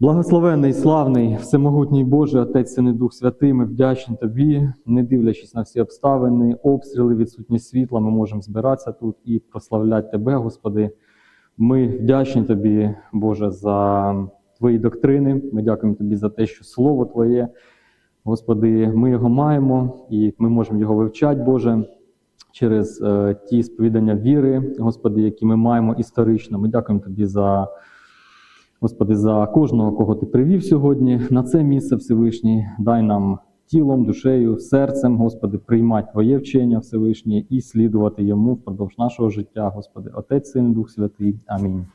Благословенний, славний, всемогутній Боже, Отець і Дух Святий, ми вдячні Тобі, не дивлячись на всі обставини, обстріли, відсутність світла, ми можемо збиратися тут і прославляти Тебе, Господи. Ми вдячні Тобі, Боже, за Твої доктрини. Ми дякуємо Тобі за те, що Слово Твоє, Господи, ми його маємо і ми можемо його вивчати, Боже, через е, ті сповідання віри, Господи, які ми маємо історично. Ми дякуємо Тобі за. Господи, за кожного, кого ти привів сьогодні на це місце Всевишній, дай нам тілом, душею, серцем, Господи, приймати Твоє вчення Всевишнє і слідувати йому впродовж нашого життя, Господи, Отець, Син, Дух Святий. Амінь.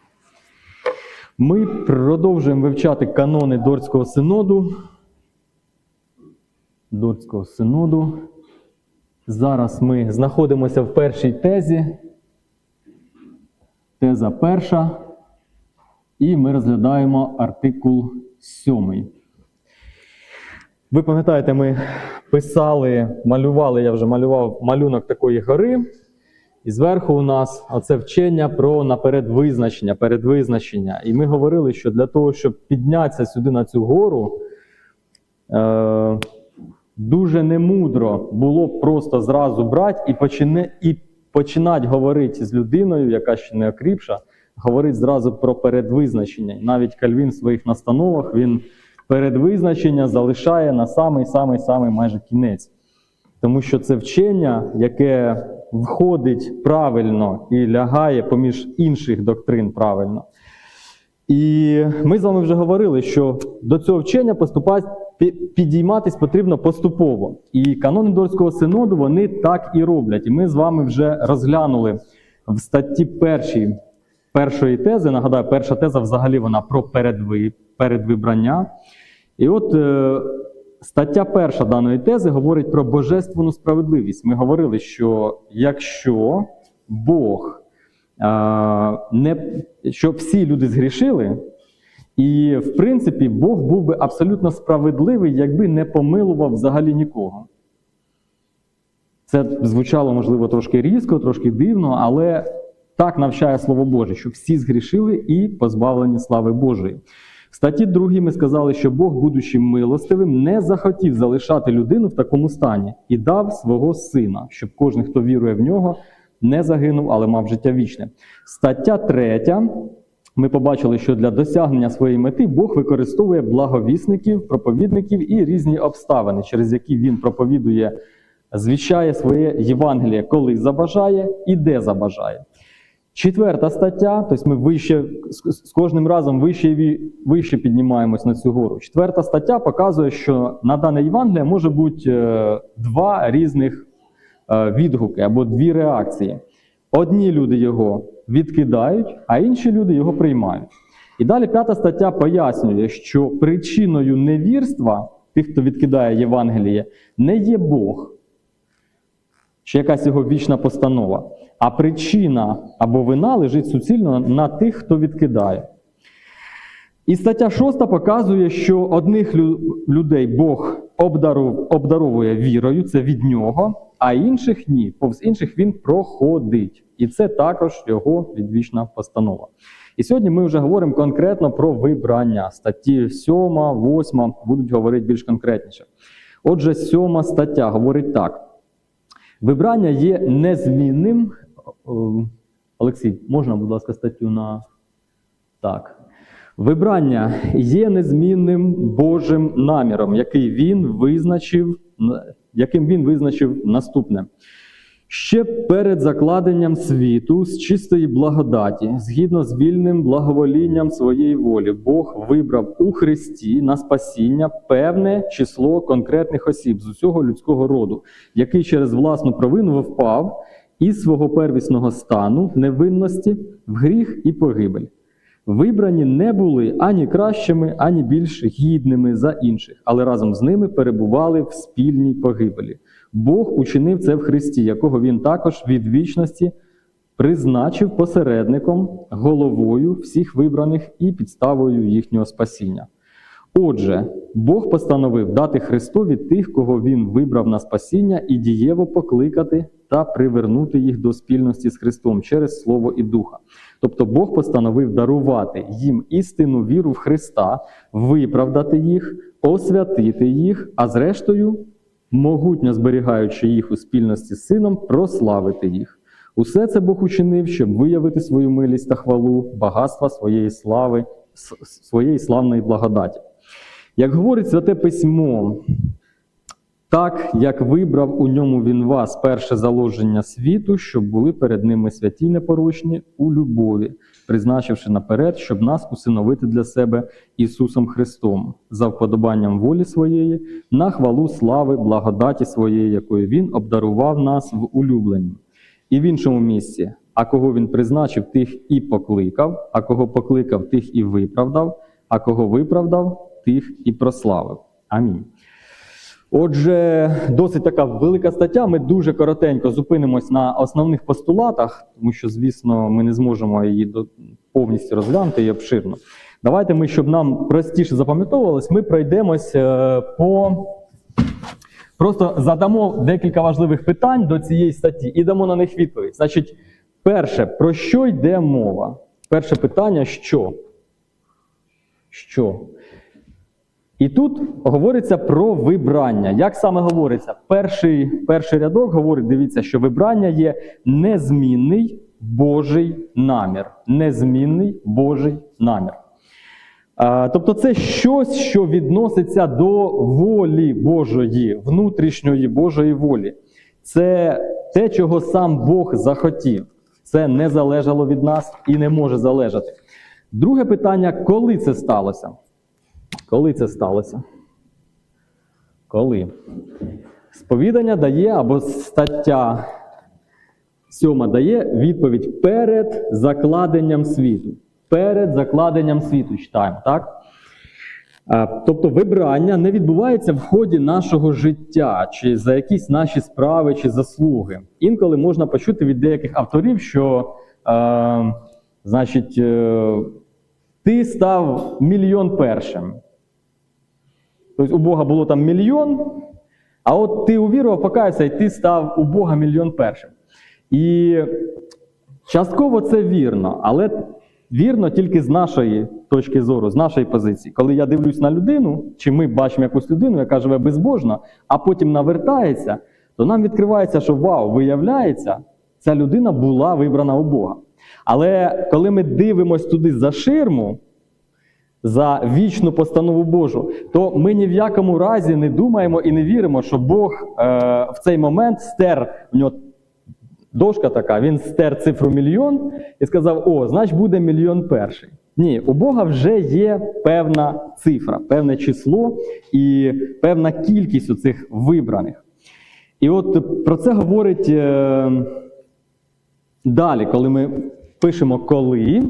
Ми продовжуємо вивчати канони Дорського синоду. Дорського синоду. Зараз ми знаходимося в першій тезі. Теза перша. І ми розглядаємо артикул 7. Ви пам'ятаєте, ми писали, малювали, я вже малював малюнок такої гори. І зверху у нас оце вчення про наперед визначення, передвизначення. І ми говорили, що для того, щоб піднятися сюди на цю гору, е, дуже немудро було б просто зразу брати і, почини, і починати говорити з людиною, яка ще не окріпша, говорить зразу про передвизначення. Навіть Кальвін в своїх настановах він передвизначення залишає на самий-самий-самий майже кінець. Тому що це вчення, яке входить правильно і лягає поміж інших доктрин правильно. І ми з вами вже говорили, що до цього вчення підійматись потрібно поступово. І канони Дорського синоду вони так і роблять. І ми з вами вже розглянули в статті першій першої тези. Нагадаю, перша теза взагалі вона про передви, передвибрання. І от е, стаття перша даної тези говорить про божественну справедливість. Ми говорили, що якщо Бог е, не що всі люди згрішили, і в принципі Бог був би абсолютно справедливий, якби не помилував взагалі нікого. Це звучало, можливо, трошки різко, трошки дивно, але так навчає Слово Боже, що всі згрішили і позбавлені слави Божої. В статті 2 ми сказали, що Бог, будучи милостивим, не захотів залишати людину в такому стані і дав свого сина, щоб кожен, хто вірує в нього, не загинув, але мав життя вічне. Стаття 3. Ми побачили, що для досягнення своєї мети Бог використовує благовісників, проповідників і різні обставини, через які він проповідує, звіщає своє Євангеліє, коли забажає і де забажає. Четверта стаття, тобто ми вище, з кожним разом вище і вище піднімаємось на цю гору. Четверта стаття показує, що на дане Євангеліє може бути е, два різних е, відгуки або дві реакції. Одні люди його відкидають, а інші люди його приймають. І далі п'ята стаття пояснює, що причиною невірства тих, хто відкидає Євангеліє, не є Бог, чи якась його вічна постанова. А причина або вина лежить суцільно на тих, хто відкидає. І стаття 6 показує, що одних людей Бог обдаровує вірою, це від нього, а інших ні. Повз інших він проходить. І це також його відвічна постанова. І сьогодні ми вже говоримо конкретно про вибрання. Статті 7, 8 будуть говорити більш конкретніше. Отже, 7 стаття говорить так. Вибрання є незмінним. Олексій, можна, будь ласка, статтю на так. Вибрання є незмінним Божим наміром, який він визначив, яким він визначив наступне. Ще перед закладенням світу з чистої благодаті, згідно з вільним благоволінням своєї волі, Бог вибрав у Христі на спасіння певне число конкретних осіб з усього людського роду, який через власну провину впав із свого первісного стану невинності в гріх і погибель. Вибрані не були ані кращими, ані більш гідними за інших, але разом з ними перебували в спільній погибелі. Бог учинив це в Христі, якого Він також від вічності призначив посередником, головою всіх вибраних і підставою їхнього спасіння. Отже, Бог постановив дати Христові тих, кого Він вибрав на спасіння, і дієво покликати та привернути їх до спільності з Христом через Слово і Духа. Тобто Бог постановив дарувати їм істинну віру в Христа, виправдати їх, освятити їх, а зрештою, могутньо зберігаючи їх у спільності з сином, прославити їх. Усе це Бог учинив, щоб виявити свою милість та хвалу, багатства своєї слави, своєї славної благодаті. Як говорить Святе Письмо, так як вибрав у ньому він вас перше заложення світу, щоб були перед ними святі непорочні у любові, призначивши наперед, щоб нас усиновити для себе Ісусом Христом, за вподобанням волі своєї, на хвалу слави, благодаті своєї, якою Він обдарував нас в улюбленні. І в іншому місці, а кого він призначив, тих і покликав, а кого покликав, тих і виправдав, а кого виправдав, тих і прославив. Амінь. Отже, досить така велика стаття. Ми дуже коротенько зупинимось на основних постулатах, тому що, звісно, ми не зможемо її повністю розглянути і обширно. Давайте ми, щоб нам простіше запам'ятовувалось, ми пройдемось е, по. Просто задамо декілька важливих питань до цієї статті і дамо на них відповідь. Значить, перше, про що йде мова? Перше питання: що? Що? І тут говориться про вибрання. Як саме говориться? Перший, перший рядок говорить: дивіться, що вибрання є незмінний Божий намір. Незмінний Божий намір. Тобто, це щось, що відноситься до волі Божої, внутрішньої Божої волі. Це те, чого сам Бог захотів. Це не залежало від нас і не може залежати. Друге питання: коли це сталося? Коли це сталося? Коли? Сповідання дає або стаття 7 дає відповідь перед закладенням світу. Перед закладенням світу читаємо, так? Тобто вибрання не відбувається в ході нашого життя, чи за якісь наші справи, чи заслуги. Інколи можна почути від деяких авторів, що, е, значить, е, ти став мільйон першим. Тобто у Бога було там мільйон, а от ти увірував, покаявся, і ти став у Бога мільйон першим. І частково це вірно, але вірно тільки з нашої точки зору, з нашої позиції. Коли я дивлюсь на людину, чи ми бачимо якусь людину, яка живе безбожно, а потім навертається, то нам відкривається, що вау, виявляється, ця людина була вибрана у Бога. Але коли ми дивимося туди за ширму, за вічну постанову Божу, то ми ні в якому разі не думаємо і не віримо, що Бог е, в цей момент стер в нього дошка така, він стер цифру мільйон і сказав: О, значить буде мільйон перший. Ні, у Бога вже є певна цифра, певне число і певна кількість у цих вибраних. І от про це говорить е, далі, коли ми пишемо коли,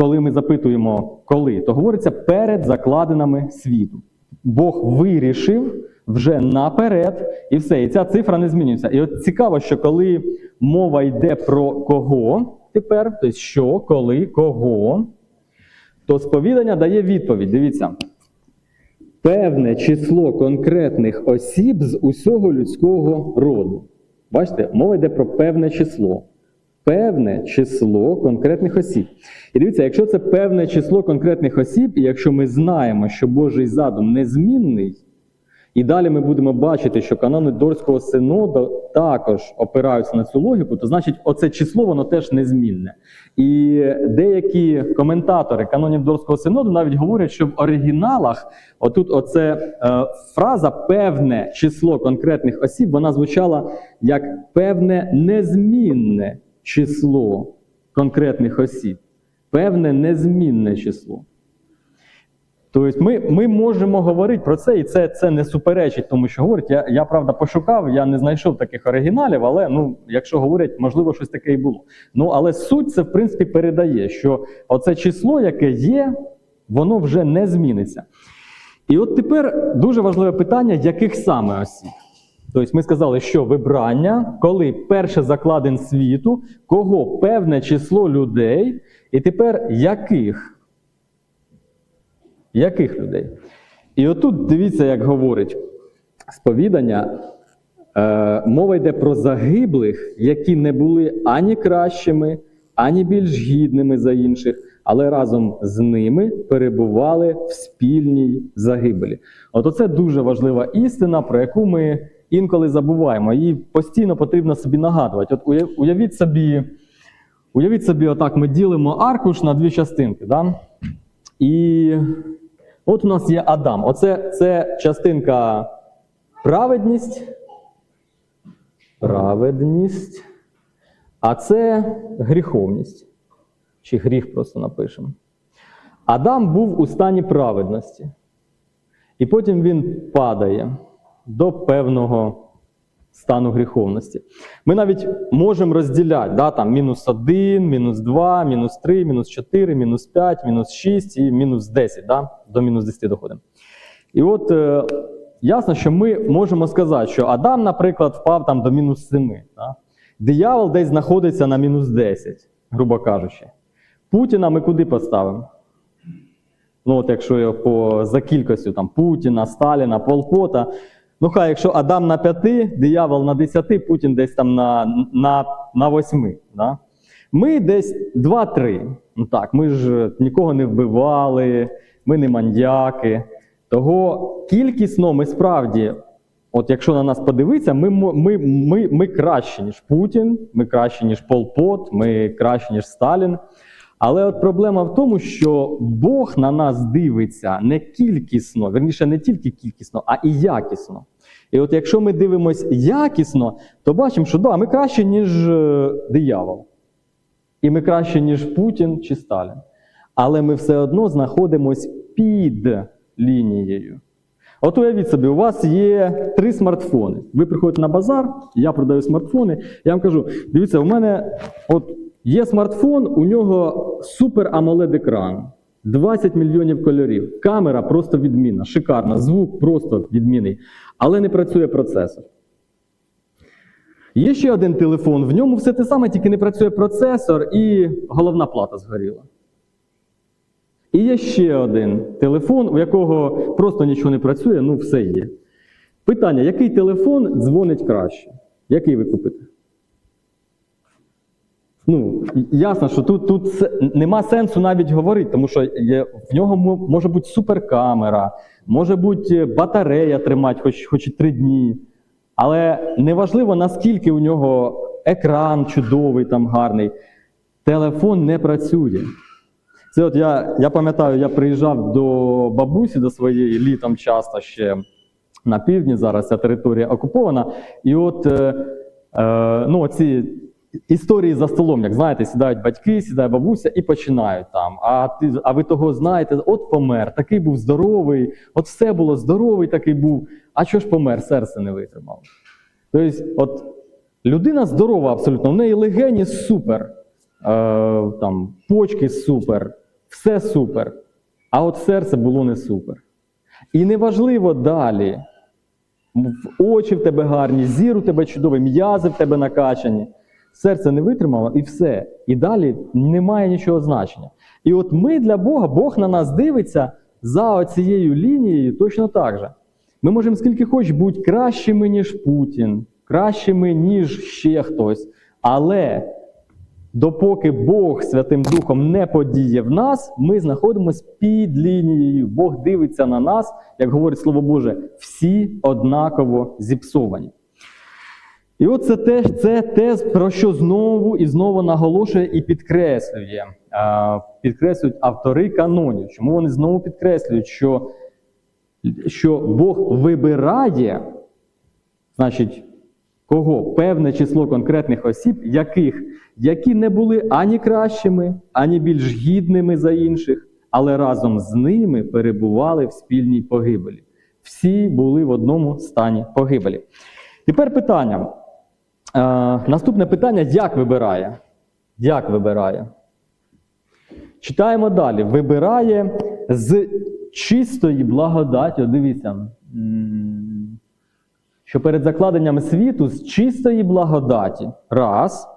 коли ми запитуємо коли, то говориться перед закладинами світу. Бог вирішив вже наперед, і все. І ця цифра не змінюється. І от цікаво, що коли мова йде про кого тепер, тобто що, коли, кого, то сповідання дає відповідь. Дивіться. Певне число конкретних осіб з усього людського роду. Бачите, мова йде про певне число. Певне число конкретних осіб. І дивіться, якщо це певне число конкретних осіб, і якщо ми знаємо, що Божий задум незмінний, і далі ми будемо бачити, що канони Дорського синоду також опираються на цю логіку, то значить, оце число воно теж незмінне. І деякі коментатори канонів Дорського синоду навіть говорять, що в оригіналах отут оце е, фраза певне число конкретних осіб, вона звучала як певне незмінне число конкретних осіб. Певне незмінне число. Тобто ми ми можемо говорити про це, і це це не суперечить тому, що говорять. Я, я правда пошукав, я не знайшов таких оригіналів, але ну, якщо говорять, можливо, щось таке і було. Ну, але суть це, в принципі, передає, що оце число, яке є, воно вже не зміниться. І от тепер дуже важливе питання, яких саме осіб. Тобто ми сказали, що вибрання, коли перше закладен світу, кого певне число людей, і тепер яких? Яких людей? І отут дивіться, як говорить сповідання, Е, мова йде про загиблих, які не були ані кращими, ані більш гідними за інших, але разом з ними перебували в спільній загибелі. От оце дуже важлива істина, про яку ми інколи забуваємо. Її постійно потрібно собі нагадувати. От уявіть собі, уявіть собі, отак ми ділимо аркуш на дві частинки. Да? І от у нас є Адам. Оце це частинка праведність. Праведність. А це гріховність. Чи гріх просто напишемо. Адам був у стані праведності. І потім він падає до певного стану гріховності. Ми навіть можемо розділяти да, там, мінус 1, мінус 2, мінус 3, мінус 4, мінус 5, мінус 6 і мінус 10. Да? До мінус 10 доходимо. І от е, ясно, що ми можемо сказати, що Адам, наприклад, впав там до мінус 7. Да? Диявол десь знаходиться на мінус 10, грубо кажучи. Путіна ми куди поставимо? Ну, от якщо по, за кількістю там, Путіна, Сталіна, Полпота. Ну, хай, якщо Адам на 5, диявол на 10, Путін десь там на, на, на 8. Да? Ми десь 2-3. Ну так, ми ж нікого не вбивали, ми не маньяки. Того кількісно ми справді, от якщо на нас подивитися, ми, ми, ми, ми краще, ніж Путін, ми краще, ніж Пол Пот, ми краще, ніж Сталін. Але от проблема в тому, що Бог на нас дивиться не кількісно, верніше не тільки кількісно, а і якісно. І от якщо ми дивимося якісно, то бачимо, що да, ми краще, ніж е, диявол. І ми краще, ніж Путін чи Сталін. Але ми все одно знаходимось під лінією. От уявіть собі, у вас є три смартфони. Ви приходите на базар, я продаю смартфони. Я вам кажу: дивіться, у мене от є смартфон, у нього супер amoled екран 20 мільйонів кольорів. Камера просто відмінна, шикарна, звук просто відмінний, але не працює процесор. Є ще один телефон, в ньому все те саме, тільки не працює процесор і головна плата згоріла. І є ще один телефон, у якого просто нічого не працює, ну все є. Питання: який телефон дзвонить краще? Який ви купите? Ну, ясно, що тут, тут нема сенсу навіть говорити, тому що є, в нього може бути суперкамера, може бути батарея тримати хоч, хоч і три дні. Але неважливо, наскільки у нього екран чудовий, там гарний, телефон не працює. Це от я, я пам'ятаю, я приїжджав до бабусі до своєї літом часто ще на півдні, зараз ця територія окупована. І от е, е, ну, ці історії за столом, як знаєте, сідають батьки, сідає бабуся і починають там. А, ти, а ви того знаєте, от помер, такий був здоровий, от все було здоровий, такий був. А що ж помер, серце не витримало. Тобто, от людина здорова абсолютно, в неї легені супер, е, там, почки супер, все супер. А от серце було не супер. І неважливо далі. Очі в тебе гарні, зір у тебе чудовий, м'язи в тебе накачані. Серце не витримало і все. І далі немає нічого значення. І от ми для Бога, Бог на нас дивиться за оцією лінією точно так же. Ми можемо скільки хоч бути кращими, ніж Путін, кращими, ніж ще хтось. Але допоки Бог Святим Духом не подіє в нас, ми знаходимося під лінією. Бог дивиться на нас, як говорить Слово Боже, всі однаково зіпсовані. І от це те, це те, про що знову і знову наголошує і підкреслює, підкреслюють автори канонів. Чому вони знову підкреслюють, що, що Бог вибирає, значить, кого? Певне число конкретних осіб, яких, які не були ані кращими, ані більш гідними за інших, але разом з ними перебували в спільній погибелі. Всі були в одному стані погибелі. Тепер питання. Е, наступне питання: як вибирає? Як вибирає? Читаємо далі. Вибирає з чистої благодаті. Дивіться, що перед закладенням світу з чистої благодаті. Раз.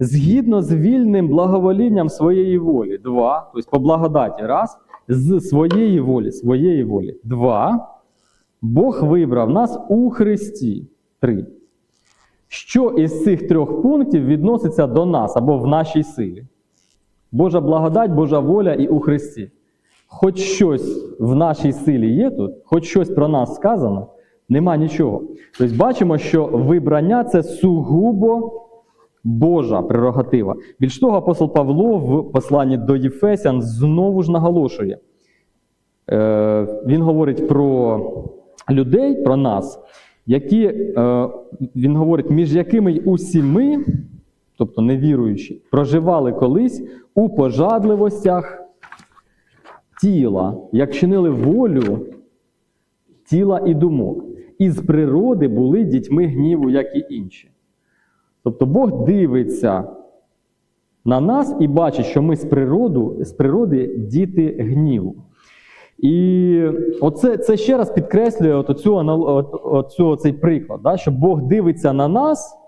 Згідно з вільним благоволінням своєї волі. Два. Тобто по благодаті. Раз. З своєї волі. Своєї волі. Два. Бог вибрав нас у Христі. Три. Що із цих трьох пунктів відноситься до нас або в нашій силі? Божа благодать, Божа воля і у Христі. Хоч щось в нашій силі є тут, хоч щось про нас сказано, нема нічого. Тобто бачимо, що вибрання це сугубо Божа прерогатива. Більш того, апостол Павло в посланні до Єфесян знову ж наголошує. Е, він говорить про людей, про нас, які, е, він говорить, між якими й усі ми, тобто невіруючі, проживали колись у пожадливостях тіла, як чинили волю тіла і думок. І з природи були дітьми гніву, як і інші. Тобто Бог дивиться на нас і бачить, що ми з, природу, з природи діти гніву. І оце це ще раз підкреслює от оцю, от, оцю, цей приклад, да, що Бог дивиться на нас.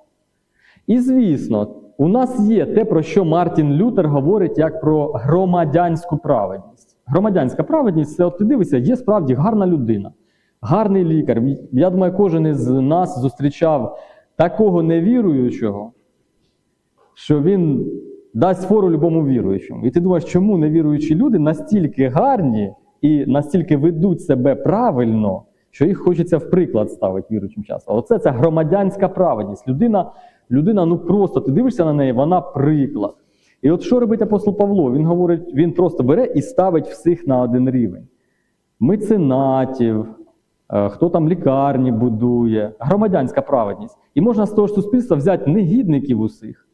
І звісно, у нас є те, про що Мартін Лютер говорить як про громадянську праведність. Громадянська праведність це от ти дивишся, є справді гарна людина, гарний лікар. Я думаю, кожен із нас зустрічав такого невіруючого, що він дасть фору любому віруючому. І ти думаєш, чому невіруючі люди настільки гарні і настільки ведуть себе правильно, що їх хочеться в приклад ставити віруючим часом. Оце це громадянська праведність. Людина, людина, ну просто ти дивишся на неї, вона приклад. І от що робить апостол Павло? Він говорить, він просто бере і ставить всіх на один рівень. Меценатів, е, хто там лікарні будує, громадянська праведність. І можна з того ж суспільства взяти негідників усіх.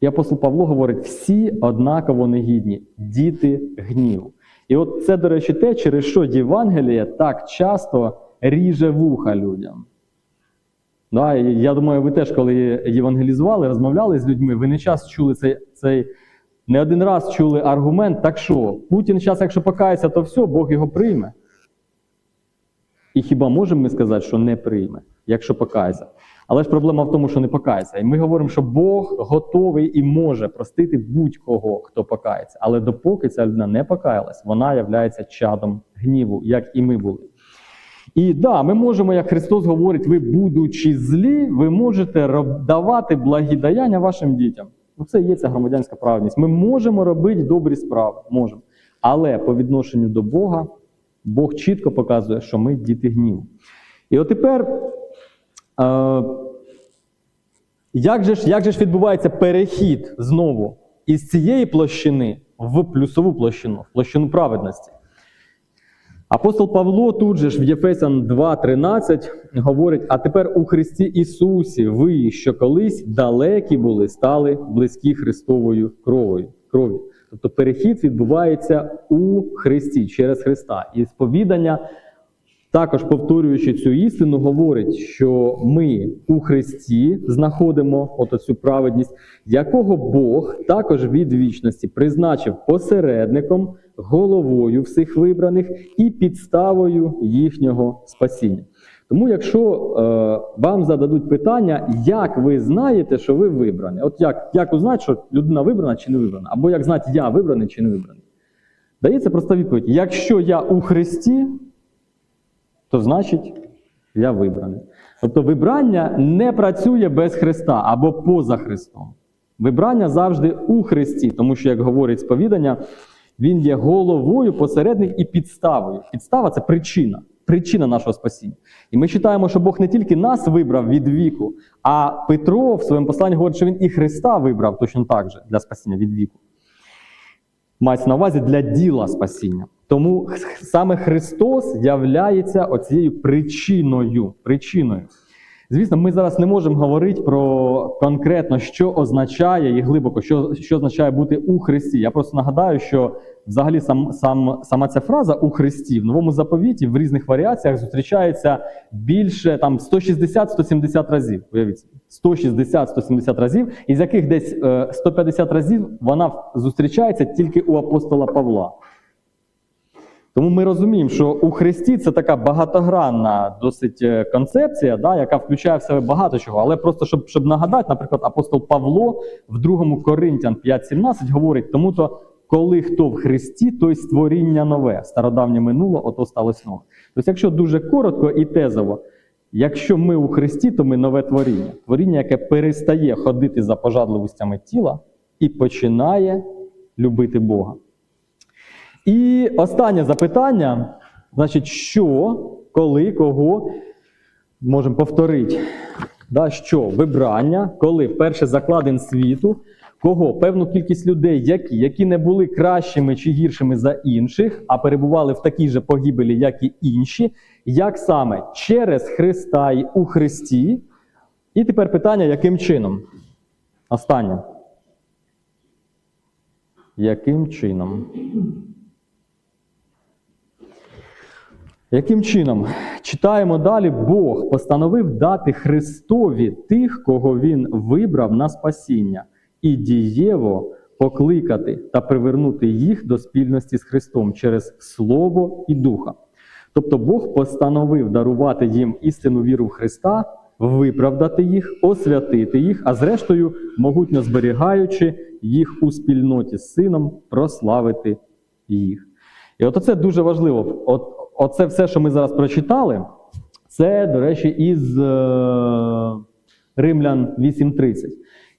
І апостол Павло говорить: всі однаково негідні, діти гніву. І от це, до речі, те, через що Євангеліє так часто ріже вуха людям. Да, я думаю, ви теж, коли євангелізували, розмовляли з людьми, ви не час чули цей, цей не один раз чули аргумент, так що, Путін зараз, якщо покається, то все, Бог його прийме. І хіба можемо ми сказати, що не прийме, якщо покається? Але ж проблема в тому, що не покається. І ми говоримо, що Бог готовий і може простити будь-кого, хто покається. Але допоки ця людина не покаялась, вона є чадом гніву, як і ми були. І да, ми можемо, як Христос говорить, ви, будучи злі, ви можете давати благі діяння вашим дітям. Ну, це є ця громадянська праведність. Ми можемо робити добрі справи, можемо. Але по відношенню до Бога, Бог чітко показує, що ми діти гніву. І от тепер, е, як, же ж, як же ж відбувається перехід знову із цієї площини в плюсову площину, в площину праведності? Апостол Павло тут же ж в Єфесян 2.13 говорить: а тепер у Христі Ісусі, ви, що колись далекі були, стали близькі Христовою кров'ю. Тобто перехід відбувається у Христі через Христа. І сповідання, також повторюючи цю істину, говорить, що ми у Христі знаходимо от цю праведність, якого Бог також від вічності призначив посередником, головою всіх вибраних і підставою їхнього спасіння. Тому, якщо е, вам зададуть питання, як ви знаєте, що ви вибрані, от як, як узнати, що людина вибрана чи не вибрана, або як знати, я вибраний чи не вибраний, дається проста відповідь: якщо я у Христі, то значить я вибраний. Тобто вибрання не працює без Христа або поза Христом. Вибрання завжди у Христі, тому що, як говорить сповідання, він є головою, посередник і підставою. Підстава це причина, причина нашого спасіння. І ми читаємо, що Бог не тільки нас вибрав від віку, а Петро в своєму посланні говорить, що він і Христа вибрав точно так же для спасіння від віку. Мається на увазі для діла спасіння. Тому саме Христос являється оцією причиною. причиною. Звісно, ми зараз не можемо говорити про конкретно, що означає і глибоко, що, що означає бути у Христі. Я просто нагадаю, що взагалі сам, сам, сама ця фраза у Христі в новому заповіті в різних варіаціях зустрічається більше там 160-170 разів. Уявіть, собі. 160-170 разів, із яких десь е, 150 разів вона зустрічається тільки у апостола Павла. Тому ми розуміємо, що у Христі це така багатогранна досить е, концепція, да, яка включає в себе багато чого. Але просто щоб, щоб нагадати, наприклад, апостол Павло в 2 Коринтян 5.17 говорить, тому то коли хто в Христі, той створіння нове, стародавнє минуло, ото сталося нове. Тобто, якщо дуже коротко і тезово, якщо ми у Христі, то ми нове творіння. Творіння, яке перестає ходити за пожадливостями тіла і починає любити Бога. І останнє запитання: значить, що, коли, кого можемо повторити. Да, що вибрання, коли вперше закладен світу, кого? Певну кількість людей, які, які не були кращими чи гіршими за інших, а перебували в такій же погибелі, як і інші, як саме через Христа і у Христі. І тепер питання, яким чином? Останнє. Яким чином? Яким чином? Читаємо далі, Бог постановив дати Христові тих, кого Він вибрав на спасіння, і дієво покликати та привернути їх до спільності з Христом через Слово і Духа. Тобто Бог постановив дарувати їм істинну віру в Христа, виправдати їх, освятити їх, а зрештою, могутньо зберігаючи їх у спільноті з сином, прославити їх. І от це дуже важливо. От, оце все, що ми зараз прочитали, це, до речі, із е, Римлян 8.30.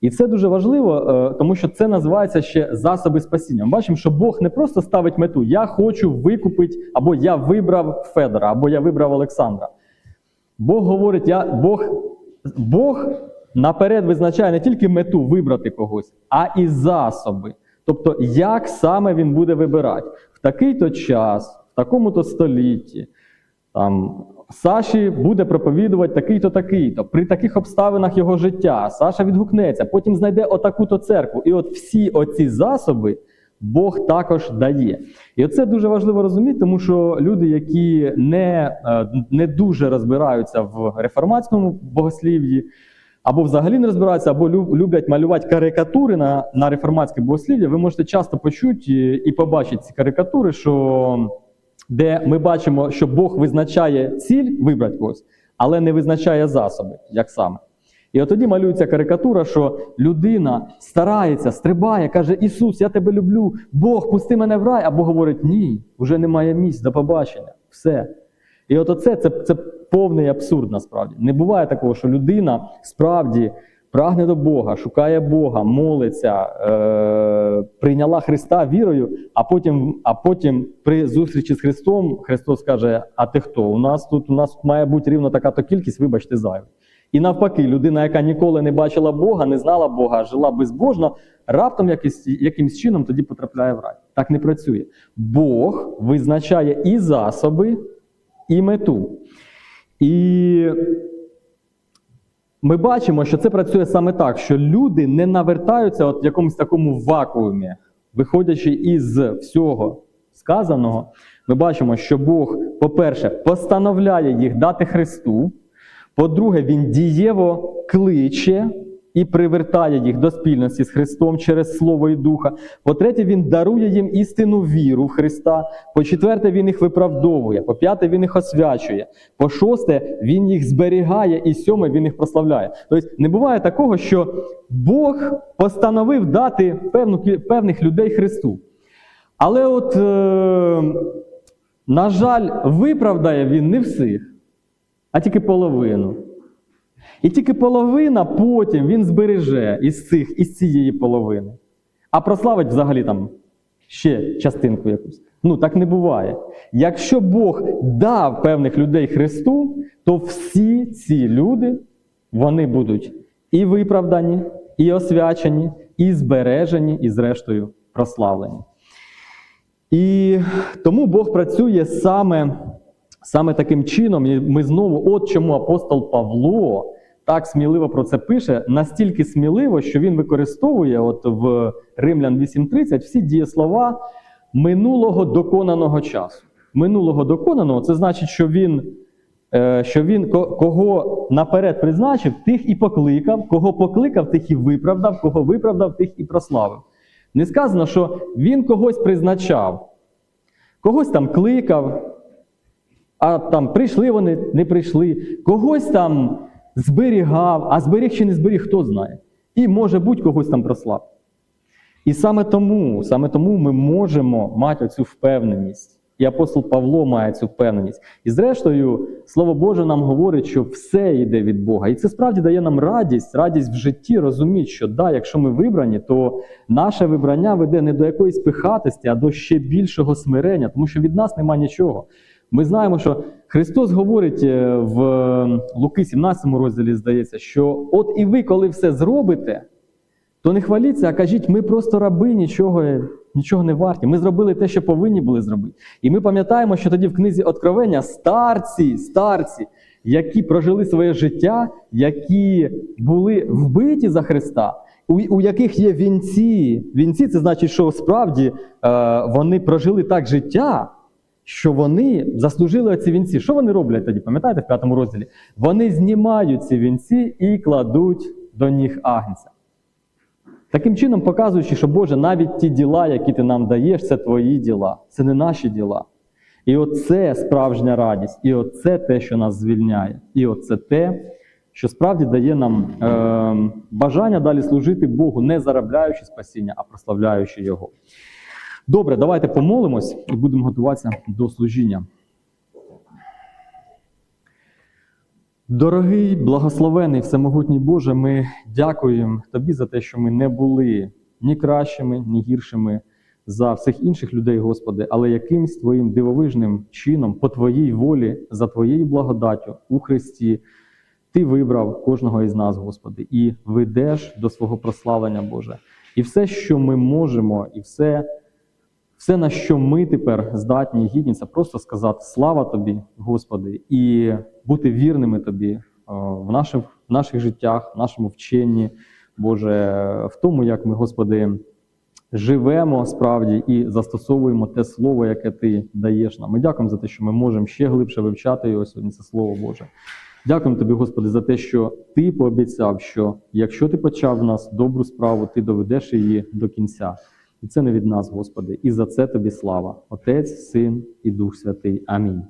І це дуже важливо, е, тому що це називається ще засоби спасіння. Ми бачимо, що Бог не просто ставить мету: я хочу викупити, або я вибрав Федора, або я вибрав Олександра. Бог говорить, я, Бог, Бог наперед визначає не тільки мету вибрати когось, а і засоби. Тобто, як саме він буде вибирати в такий-то час, в такому-то столітті. Там, Саші буде проповідувати такий-то, такий-то, при таких обставинах його життя. Саша відгукнеться, потім знайде отаку-то церкву. І от всі оці засоби Бог також дає. І оце дуже важливо розуміти, тому що люди, які не, е, не дуже розбираються в реформатському богослів'ї, або взагалі не розбираються, або люб- люблять малювати карикатури на, на реформатське богослів'я, ви можете часто почути і побачити ці карикатури, що де ми бачимо, що Бог визначає ціль вибрати когось, але не визначає засоби, як саме. І от тоді малюється карикатура, що людина старається, стрибає, каже: Ісус, я тебе люблю, Бог, пусти мене в рай, або говорить, ні, вже немає місць, до побачення, все. І от оце це, це повний абсурд насправді. Не буває такого, що людина справді прагне до Бога, шукає Бога, молиться, е, прийняла Христа вірою, а потім, а потім при зустрічі з Христом Христос каже: А ти хто? У нас тут у нас має бути рівно така то кількість, вибачте, зайвий. І навпаки, людина, яка ніколи не бачила Бога, не знала Бога, жила безбожно, раптом якийсь, якимсь чином тоді потрапляє в рай. Так не працює. Бог визначає і засоби, і мету. І ми бачимо, що це працює саме так, що люди не навертаються от в якомусь такому вакуумі, виходячи із всього сказаного, ми бачимо, що Бог, по-перше, постановляє їх дати Христу. По-друге, Він дієво кличе і привертає їх до спільності з Христом через Слово і Духа. По-третє, Він дарує їм істинну віру в Христа. По-четверте, Він їх виправдовує. По-п'яте, Він їх освячує. По-шосте, Він їх зберігає. І сьоме, Він їх прославляє. Тобто не буває такого, що Бог постановив дати певну, певних людей Христу. Але от, е, на жаль, виправдає Він не всіх а тільки половину. І тільки половина потім він збереже із, цих, із цієї половини. А прославить взагалі там ще частинку якусь. Ну, так не буває. Якщо Бог дав певних людей Христу, то всі ці люди вони будуть і виправдані, і освячені, і збережені, і зрештою прославлені. І тому Бог працює саме, саме таким чином. І ми знову, от чому апостол Павло так сміливо про це пише, настільки сміливо, що він використовує от в Римлян 8.30 всі дієслова минулого доконаного часу. Минулого доконаного це значить, що він, е, що він кого наперед призначив, тих і покликав, кого покликав, тих і виправдав, кого виправдав, тих і прославив. Не сказано, що він когось призначав, когось там кликав, а там прийшли вони, не прийшли, когось там зберігав, а зберіг чи не зберіг, хто знає. І може бути когось там прослав. І саме тому, саме тому ми можемо мати оцю впевненість І апостол Павло має цю впевненість. І зрештою, Слово Боже нам говорить, що все йде від Бога. І це справді дає нам радість, радість в житті, розуміти, що да, якщо ми вибрані, то наше вибрання веде не до якоїсь пихатості, а до ще більшого смирення, тому що від нас нема нічого. Ми знаємо, що Христос говорить е, в Луки 17 розділі, здається, що от і ви, коли все зробите, то не хваліться, а кажіть, ми просто раби, нічого, нічого не варті. Ми зробили те, що повинні були зробити. І ми пам'ятаємо, що тоді в книзі Откровення старці, старці, які прожили своє життя, які були вбиті за Христа, у, у яких є вінці. Вінці це значить, що справді е, вони прожили так життя, що вони заслужили ці вінці. Що вони роблять тоді? Пам'ятаєте в п'ятому розділі? Вони знімають ці вінці і кладуть до ніг Агнця. Таким чином, показуючи, що Боже, навіть ті діла, які ти нам даєш, це твої діла, це не наші діла. І оце справжня радість, і оце те, що нас звільняє, і оце те, що справді дає нам е, бажання далі служити Богу, не заробляючи спасіння, а прославляючи Його. Добре, давайте помолимось і будемо готуватися до служіння. Дорогий, благословений, всемогутній Боже, ми дякуємо Тобі за те, що ми не були ні кращими, ні гіршими за всіх інших людей, Господи, але якимсь Твоїм дивовижним чином, по Твоїй волі, за Твоєю благодаттю у Христі, Ти вибрав кожного із нас, Господи, і ведеш до свого прославлення, Боже. І все, що ми можемо, і все. Все, на що ми тепер здатні і гідні, це просто сказати слава тобі, Господи, і бути вірними тобі е, в наших, в наших життях, в нашому вченні, Боже, в тому, як ми, Господи, живемо справді і застосовуємо те слово, яке Ти даєш нам. Ми дякуємо за те, що ми можемо ще глибше вивчати його сьогодні, це Слово Боже. Дякуємо тобі, Господи, за те, що Ти пообіцяв, що якщо ти почав в нас добру справу, ти доведеш її до кінця. І це не від нас, Господи, і за це Тобі слава, Отець, Син і Дух Святий. Амінь.